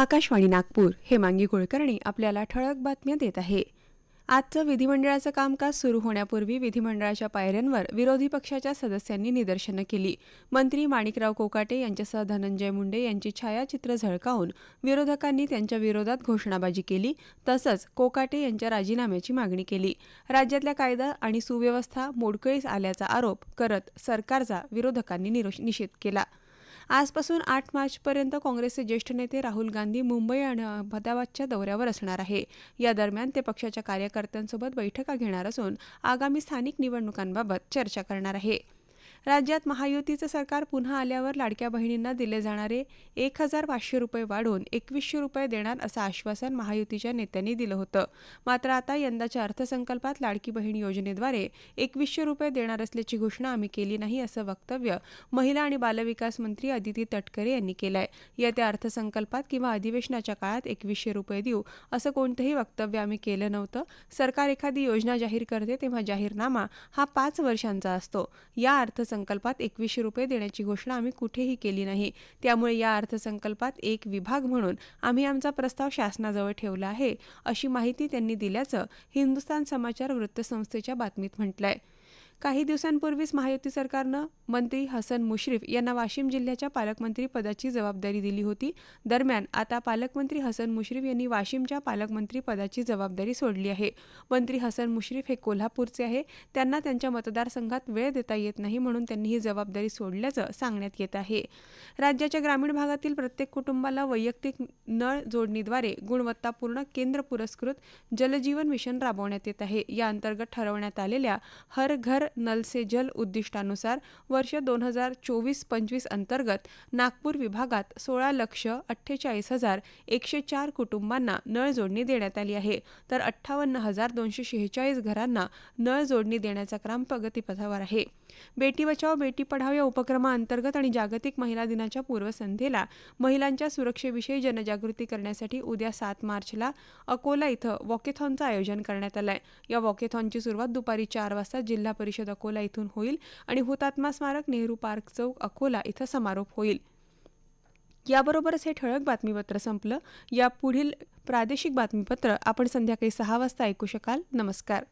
आकाशवाणी नागपूर हे मांगी कुलकर्णी आपल्याला ठळक बातम्या देत आहे. आजचं विधिमंडळाचं कामकाज सुरू होण्यापूर्वी विधिमंडळाच्या पायऱ्यांवर विरोधी पक्षाच्या सदस्यांनी निदर्शनं केली. मंत्री माणिकराव कोकाटे यांच्यासह धनंजय मुंडे यांची छायाचित्र झळकावून विरोधकांनी त्यांच्या विरोधात घोषणाबाजी केली तसंच कोकाटे यांच्या राजीनाम्याची मागणी केली. राज्यातल्या कायदा आणि सुव्यवस्था मोडकळीस आल्याचा आरोप करत सरकारचा विरोधकांनी निषेध केला. आजपासून आठ मार्चपर्यंत काँग्रेसचे ज्येष्ठ नेते राहुल गांधी मुंबई आणि अहमदाबादच्या दौऱ्यावर असणार आहे. या दरम्यान ते पक्षाच्या कार्यकर्त्यांसोबत बैठका घेणार असून आगामी स्थानिक निवडणुकांबाबत चर्चा करणार आहे. राज्यात महायुतीचं सरकार पुन्हा आल्यावर लाडक्या बहिणींना दिले जाणारे एक हजार पाचशे रुपये वाढवून एकवीसशे रुपये देणार असं आश्वासन महायुतीच्या नेत्यांनी दिलं होतं. मात्र आता यंदाच्या अर्थसंकल्पात लाडकी बहीण योजनेद्वारे एकवीसशे रुपये देणार असल्याची घोषणा आम्ही केली नाही असं वक्तव्य महिला आणि बालविकास मंत्री अदिती तटकरे यांनी केलंय. येत्या अर्थसंकल्पात किंवा अधिवेशनाच्या काळात एकवीसशे रुपये देऊ असं कोणतंही वक्तव्य आम्ही केलं नव्हतं. सरकार एखादी योजना जाहीर करते तेव्हा जाहीरनामा हा पाच वर्षांचा असतो. या अर्थ अर्थसंकल्पात एकवीसशे रुपये देण्याची घोषणा आम्ही कुठेही केली नाही. त्यामुळे या अर्थसंकल्पात एक विभाग म्हणून आम्ही आमचा प्रस्ताव शासनाजवळ ठेवला आहे अशी माहिती त्यांनी दिल्याचं हिंदुस्तान समाचार वृत्तसंस्थेच्या बातमीत म्हटलंय. काही दिवसांपूर्वीच महायुती सरकारनं मंत्री हसन मुश्रीफ यांना वाशिम जिल्ह्याच्या पालकमंत्री पदाची जबाबदारी दिली होती. दरम्यान आता पालकमंत्री हसन मुश्रीफ यांनी वाशिमच्या पालकमंत्री पदाची जबाबदारी सोडली आहे. मंत्री हसन मुश्रीफ हे कोल्हापूरचे आहे. त्यांना त्यांच्या मतदारसंघात वेळ देता येत नाही म्हणून त्यांनी ही जबाबदारी सोडल्याचं सांगण्यात येत आहे. राज्याच्या ग्रामीण भागातील प्रत्येक कुटुंबाला वैयक्तिक नळ जोडणीद्वारे गुणवत्तापूर्ण केंद्र पुरस्कृत जलजीवन मिशन राबवण्यात येत आहे. या अंतर्गत ठरवण्यात आलेल्या हर घर नल से जल उद्दिष्टानुसार वर्ष दोन हजार चोवीस पंचवीस अंतर्गत नागपूर विभागात सोळा लक्ष अठ्ठेचाळीस हजार एकशे चार कुटुंबांना नळ जोडणी देण्यात आली आहे. तर अठ्ठावन्न हजार दोनशे शेहेचाळीस घरांना नळ जोडणी देण्याचा क्रम प्रगतीपथावर आहे. बेटी बचाओ बेटी पढाओ या उपक्रमाअंतर्गत आणि जागतिक महिला दिनाच्या पूर्वसंध्येला महिलांच्या सुरक्षेविषयी जनजागृती करण्यासाठी उद्या सात मार्चला अकोला इथं वॉकेथॉनचं आयोजन करण्यात आलंय. या वॉकेथॉनची सुरुवात दुपारी चार वाजता जिल्हा परिषद परिषद अकोला इथून होईल आणि हुतात्मा स्मारक नेहरू पार्क चौक अकोला इथं समारोप होईल. याबरोबरच हे ठळक बातमीपत्र संपलं. या पुढील प्रादेशिक बातमीपत्र आपण संध्याकाळी सहा वाजता ऐकू शकाल. नमस्कार.